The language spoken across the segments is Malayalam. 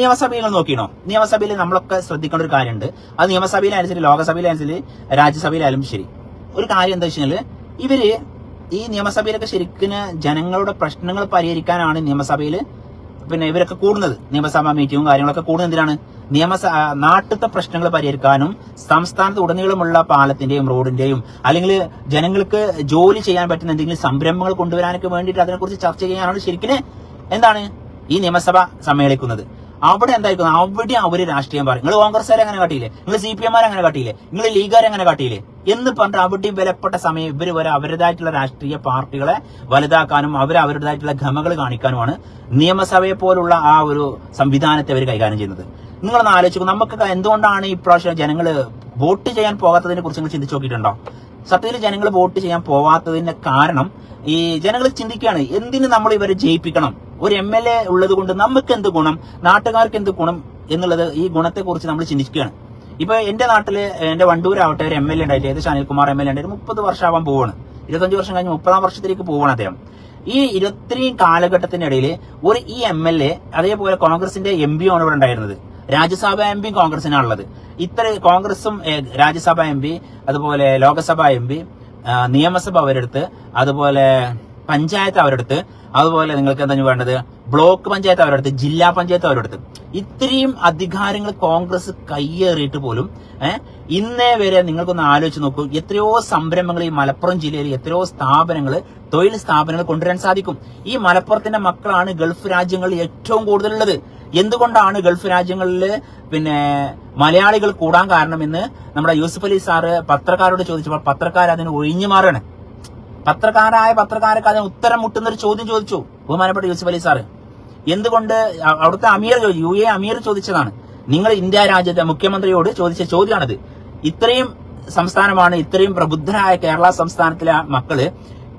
നിയമസഭയിൽ നോക്കിയണോ? നിയമസഭയിൽ നമ്മളൊക്കെ ശ്രദ്ധിക്കേണ്ട ഒരു കാര്യമുണ്ട്. അത് നിയമസഭയിലായാലും ശരി ലോകസഭയിലായാലും ശരി രാജ്യസഭയിലായാലും ശരി. ഒരു കാര്യം എന്താ വെച്ചാൽ ഇവർ ഈ നിയമസഭയിലൊക്കെ ശരിക്കും ജനങ്ങളുടെ പ്രശ്നങ്ങൾ പരിഹരിക്കാനാണ് നിയമസഭയിൽ പിന്നെ ഇവരൊക്കെ കൂടുന്നത്. നിയമസഭാ മീറ്റിങ്ങും കാര്യങ്ങളൊക്കെ കൂടുന്നത് എന്തിനാണ്? നിയമസ നാട്ടിലത്തെ പ്രശ്നങ്ങൾ പരിഹരിക്കാനും സംസ്ഥാനത്ത് ഉടനീളമുള്ള പാലത്തിന്റെയും റോഡിന്റെയും അല്ലെങ്കിൽ ജനങ്ങൾക്ക് ജോലി ചെയ്യാൻ പറ്റുന്ന എന്തെങ്കിലും സംരംഭങ്ങൾ കൊണ്ടുവരാനൊക്കെ വേണ്ടിയിട്ട് അതിനെക്കുറിച്ച് ചർച്ച ചെയ്യാനാണ് ശരിക്കും എന്താണ് ഈ നിയമസഭ സമ്മേളിക്കുന്നത്. അവിടെ എന്തായിരിക്കും? അവിടെ അവർ രാഷ്ട്രീയം പറയും. നിങ്ങൾ കോൺഗ്രസ്സുകാരെ അങ്ങനെ കാട്ടിയില്ലേ? നിങ്ങൾ സി പി എംമാരെ അങ്ങനെ കാട്ടിയില്ലേ? നിങ്ങൾ ലീഗുകാരെ അങ്ങനെ കാട്ടിയില്ലേ? എന്ന് പറഞ്ഞിട്ട് അവിടെയും വിലപ്പെട്ട സമയം ഇവർ വരെ അവരുടേതായിട്ടുള്ള രാഷ്ട്രീയ പാർട്ടികളെ വലുതാക്കാനും അവർ അവരുടേതായിട്ടുള്ള ഘമകൾ കാണിക്കാനുമാണ് നിയമസഭയെ പോലുള്ള ആ ഒരു സംവിധാനത്തെ അവർ കൈകാര്യം ചെയ്യുന്നത്. നിങ്ങളൊന്ന് ആലോചിക്കും നമുക്ക് എന്തുകൊണ്ടാണ് ഈ പ്രാവശ്യം ജനങ്ങൾ വോട്ട് ചെയ്യാൻ പോകാത്തതിനെ കുറിച്ച് നിങ്ങൾ ചിന്തിച്ചു നോക്കിയിട്ടുണ്ടോ? സത്യത്തിൽ ജനങ്ങൾ വോട്ട് ചെയ്യാൻ പോവാത്തതിന്റെ കാരണം ഈ ജനങ്ങൾ ചിന്തിക്കുകയാണ്. എന്തിനു നമ്മൾ ഇവരെ ജയിപ്പിക്കണം? ഒരു എം എൽ എ ഉള്ളത് കൊണ്ട് നമുക്ക് എന്ത് ഗുണം? നാട്ടുകാർക്ക് എന്ത് ഗുണം എന്നുള്ളത് ഈ ഗുണത്തെ കുറിച്ച് നമ്മൾ ചിന്തിക്കുകയാണ്. ഇപ്പൊ എന്റെ നാട്ടിൽ എന്റെ വണ്ടൂരാവട്ടെ ഒരു എം എൽ എ ഉണ്ടായിട്ട് ഏത് അനിൽകുമാർ എം എൽ എ ഉണ്ടായിട്ട് മുപ്പത് വർഷമാവാൻ പോവാണ്. ഇരുപത്തഞ്ച് വർഷം കഴിഞ്ഞ് മുപ്പതാം വർഷത്തിലേക്ക് പോവാണ് അദ്ദേഹം. ഈ ഇരുപത്തിയും കാലഘട്ടത്തിനിടയിൽ ഒരു ഈ എം എൽ എ അതേപോലെ കോൺഗ്രസിന്റെ എം പി ആണ് ഇവിടെ ഉണ്ടായിരുന്നത്. രാജ്യസഭ എം പിയും കോൺഗ്രസിനാണുള്ളത്. ഇത്ര കോൺഗ്രസും രാജ്യസഭ എം പി അതുപോലെ ലോകസഭ എം പി നിയമസഭ അവരെടുത്ത് അതുപോലെ പഞ്ചായത്ത് അവരെടുത്ത്. അതുപോലെ നിങ്ങൾക്ക് എന്താ വേണ്ടത്? ബ്ലോക്ക് പഞ്ചായത്ത് അവരെടുത്ത് ജില്ലാ പഞ്ചായത്ത് അവരെടുത്ത്. ഇത്രയും അധികാരങ്ങൾ കോൺഗ്രസ് കയ്യേറിയിട്ട് പോലും ഇന്നേ വരെ നിങ്ങൾക്കൊന്ന് ആലോചിച്ച് നോക്കൂ. എത്രയോ സംരംഭങ്ങൾ ഈ മലപ്പുറം ജില്ലയിൽ എത്രയോ സ്ഥാപനങ്ങൾ തൊഴിൽ സ്ഥാപനങ്ങൾ കൊണ്ടുവരാൻ സാധിക്കും. ഈ മലപ്പുറത്തിന്റെ മക്കളാണ് ഗൾഫ് രാജ്യങ്ങളിൽ ഏറ്റവും കൂടുതലുള്ളത്. എന്തുകൊണ്ടാണ് ഗൾഫ് രാജ്യങ്ങളിൽ പിന്നെ മലയാളികൾ കൂടാൻ കാരണമെന്ന് നമ്മുടെ യൂസുഫ് അലി സാറ് പത്രക്കാരോട് ചോദിച്ചപ്പോൾ പത്രക്കാർ അതിന് ഒഴിഞ്ഞു മാറാണ് പത്രക്കാരായ പത്രക്കാരൊക്കെ അതിന് ഉത്തരം മുട്ടുന്ന ഒരു ചോദ്യം ചോദിച്ചു. ബഹുമാനപ്പെട്ട യൂസഫ് അലി സാറ് എന്തുകൊണ്ട് അവിടുത്തെ അമീർ യു എ അമീർ ചോദിച്ചതാണ്. നിങ്ങൾ ഇന്ത്യ രാജ്യത്തെ മുഖ്യമന്ത്രിയോട് ചോദിച്ച ചോദ്യമാണിത്. ഇത്രയും സംസ്ഥാനമാണ് ഇത്രയും പ്രബുദ്ധരായ കേരള സംസ്ഥാനത്തിലെ മക്കൾ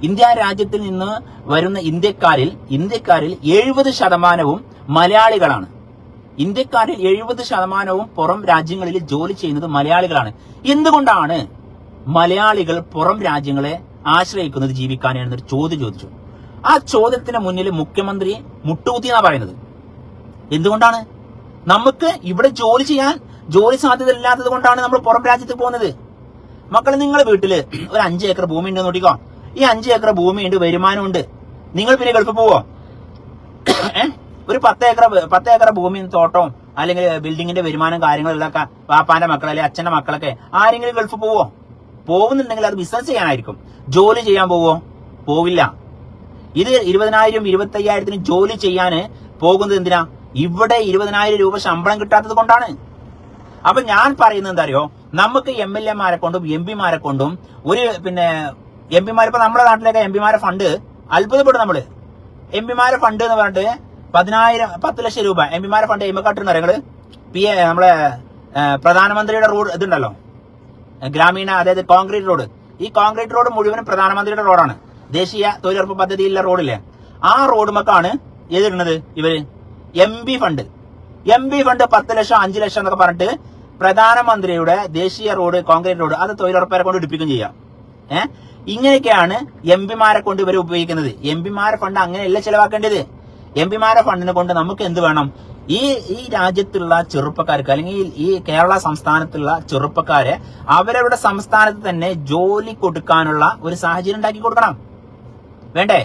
ഇന്ത്യ രാജ്യത്തിൽ നിന്ന് വരുന്ന ഇന്ത്യക്കാരിൽ ഇന്ത്യക്കാരിൽ എഴുപത് ശതമാനവും മലയാളികളാണ്. ഇന്ത്യക്കാരിൽ എഴുപത് ശതമാനവും പുറം രാജ്യങ്ങളിൽ ജോലി ചെയ്യുന്നത് മലയാളികളാണ്. എന്തുകൊണ്ടാണ് മലയാളികൾ പുറം രാജ്യങ്ങളെ ആശ്രയിക്കുന്നത് ജീവിക്കാനാണ് എന്നൊരു ചോദ്യം ചോദിച്ചു. ആ ചോദ്യത്തിന് മുന്നിൽ മുഖ്യമന്ത്രി മുട്ടുകുത്തി എന്നാ പറയുന്നത്. എന്തുകൊണ്ടാണ്? നമുക്ക് ഇവിടെ ജോലി ചെയ്യാൻ ജോലി സാധ്യത ഇല്ലാത്തത് കൊണ്ടാണ് നമ്മൾ പുറം രാജ്യത്ത് പോകുന്നത്. മക്കളെ നിങ്ങൾ വീട്ടിൽ ഒരു അഞ്ച് ഏക്കർ ഭൂമി ഉണ്ടെന്ന് നോക്കിക്കോ. ഈ അഞ്ച് ഏക്കർ ഭൂമി ഉണ്ട് വരുമാനമുണ്ട്. നിങ്ങൾ പിന്നെ ഗൾഫിൽ പോവോ? ഒരു പത്ത് ഏക്കർ പത്ത് ഏക്കർ ഭൂമി തോട്ടവും അല്ലെങ്കിൽ ബിൽഡിങ്ങിന്റെ വരുമാനം കാര്യങ്ങളും ഇതൊക്കെ പാപ്പാന്റെ മക്കൾ അല്ലെങ്കിൽ അച്ഛന്റെ മക്കളൊക്കെ ആരെങ്കിലും ഗൾഫിൽ പോവോ? പോകുന്നുണ്ടെങ്കിൽ അത് ബിസിനസ് ചെയ്യാനായിരിക്കും. ജോലി ചെയ്യാൻ പോവോ? പോവില്ല. ഇത് ഇരുപതിനായിരം ഇരുപത്തയ്യായിരത്തിന് ജോലി ചെയ്യാന് പോകുന്നത് എന്തിനാ? ഇവിടെ ഇരുപതിനായിരം രൂപ ശമ്പളം കിട്ടാത്തത് കൊണ്ടാണ്. അപ്പൊ ഞാൻ പറയുന്നത് എന്താ അറിയോ? നമുക്ക് എം എൽ എമാരെ കൊണ്ടും എം പിമാരെ കൊണ്ടും ഒരു പിന്നെ എം പിമാർ ഇപ്പൊ നമ്മുടെ നാട്ടിലൊക്കെ എം പിമാരെ ഫണ്ട് അത്ഭുതപ്പെടും നമ്മൾ. എം പിമാരെ ഫണ്ട് എന്ന് പറഞ്ഞിട്ട് പതിനായിരം പത്ത് ലക്ഷം രൂപ എം പിമാരെ ഫണ്ട് എമ്മക്കാട്ടുന്ന നിങ്ങൾ പി നമ്മളെ പ്രധാനമന്ത്രിയുടെ റോഡ് ഇതുണ്ടല്ലോ. ഗ്രാമീണ അതായത് കോൺക്രീറ്റ് റോഡ്. ഈ കോൺക്രീറ്റ് റോഡ് മുഴുവനും പ്രധാനമന്ത്രിയുടെ റോഡാണ്. ദേശീയ തൊഴിലുറപ്പ് പദ്ധതിയിലുള്ള റോഡില്ലേ. ആ റോഡ് മക്കാണ് ഏതിടുന്നത് ഇവർ? M B fund M B fund പത്ത് ലക്ഷം അഞ്ച് ലക്ഷം എന്നൊക്കെ പറഞ്ഞിട്ട് പ്രധാനമന്ത്രിയുടെ ദേശീയ റോഡ് കോൺക്രീറ്റ് റോഡ് അത് തൊഴിലുറപ്പരെ കൊണ്ട് ഇടിപ്പിക്കുകയും ചെയ്യാം. ഏഹ് ഇങ്ങനെയൊക്കെയാണ് എം പിമാരെ കൊണ്ട് ഇവർ ഉപയോഗിക്കുന്നത്. എം പിമാരെ ഫണ്ട് അങ്ങനെയല്ല ചെലവാക്കേണ്ടത്. എം പിമാരെ ഫണ്ടിനെ കൊണ്ട് നമുക്ക് എന്ത് വേണം? ഈ ഈ രാജ്യത്തുള്ള ചെറുപ്പക്കാർക്ക് അല്ലെങ്കിൽ ഈ കേരള സംസ്ഥാനത്തുള്ള ചെറുപ്പക്കാരെ അവരവരുടെ സംസ്ഥാനത്ത് തന്നെ ജോലി കൊടുക്കാനുള്ള ഒരു സാഹചര്യം ഉണ്ടാക്കി കൊടുക്കണം. വേണ്ടേ?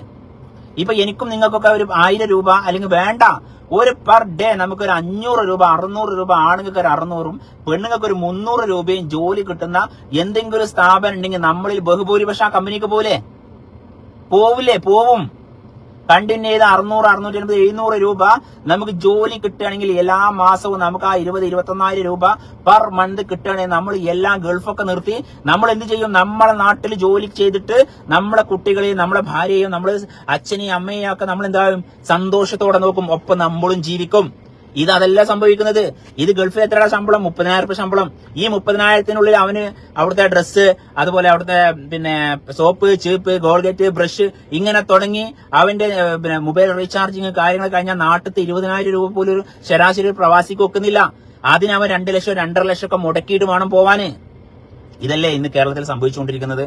ഇപ്പൊ എനിക്കും നിങ്ങൾക്കൊക്കെ ഒരു ആയിരം രൂപ അല്ലെങ്കിൽ വേണ്ട. ഒരു പെർ ഡേ നമുക്കൊരു അഞ്ഞൂറ് രൂപ അറുന്നൂറ് രൂപ ആണുങ്ങൾക്ക് ഒരു അറുന്നൂറും പെണ്ണുങ്ങൾക്ക് ഒരു മുന്നൂറ് രൂപയും ജോലി കിട്ടുന്ന എന്തെങ്കിലും ഒരു സ്ഥാപനം ഉണ്ടെങ്കിൽ നമ്മളിൽ ബഹുഭൂരിപക്ഷ കമ്പനിക്ക് പോലെ പോവില്ലേ? പോവും. കണ്ടിന്യൂ ചെയ്ത് അറുന്നൂറ് അറുന്നൂറ്റി അൻപത് എഴുന്നൂറ് രൂപ നമുക്ക് ജോലി കിട്ടുകയാണെങ്കിൽ എല്ലാ മാസവും നമുക്ക് ആ ഇരുപത് ഇരുപത്തൊന്നായിരം രൂപ പെർ മന്ത് കിട്ടുകയാണെങ്കിൽ നമ്മൾ എല്ലാം ഗൾഫൊക്കെ നിർത്തി നമ്മൾ എന്ത് ചെയ്യും? നമ്മളെ നാട്ടിൽ ജോലി ചെയ്തിട്ട് നമ്മളെ കുട്ടികളെയും നമ്മളെ ഭാര്യയെയും നമ്മളെ അച്ഛനെയും അമ്മയെയും ഒക്കെ നമ്മൾ എന്താകും സന്തോഷത്തോടെ നോക്കും. ഒപ്പം നമ്മളും ജീവിക്കും. ഇത് അതല്ല സംഭവിക്കുന്നത്. ഇത് ഗൾഫിൽ എത്രയുടെ ശമ്പളം? മുപ്പതിനായിരം രൂപ ശമ്പളം. ഈ മുപ്പതിനായിരത്തിനുള്ളിൽ അവന് അവിടുത്തെ ഡ്രസ്സ് അതുപോലെ അവിടുത്തെ പിന്നെ സോപ്പ് ചീപ്പ് ഗോൾഗേറ്റ് ബ്രഷ് ഇങ്ങനെ തുടങ്ങി അവന്റെ പിന്നെ മൊബൈൽ റീചാർജിങ് കാര്യങ്ങൾ കഴിഞ്ഞാൽ നാട്ടിലത്തെ ഇരുപതിനായിരം രൂപ പോലും ശരാശരി പ്രവാസിക്ക് അതിന് അവൻ രണ്ട് ലക്ഷം രണ്ടര ലക്ഷം ഒക്കെ മുടക്കിയിട്ട് വേണം പോവാന്. ഇതല്ലേ ഇന്ന് കേരളത്തിൽ സംഭവിച്ചുകൊണ്ടിരിക്കുന്നത്.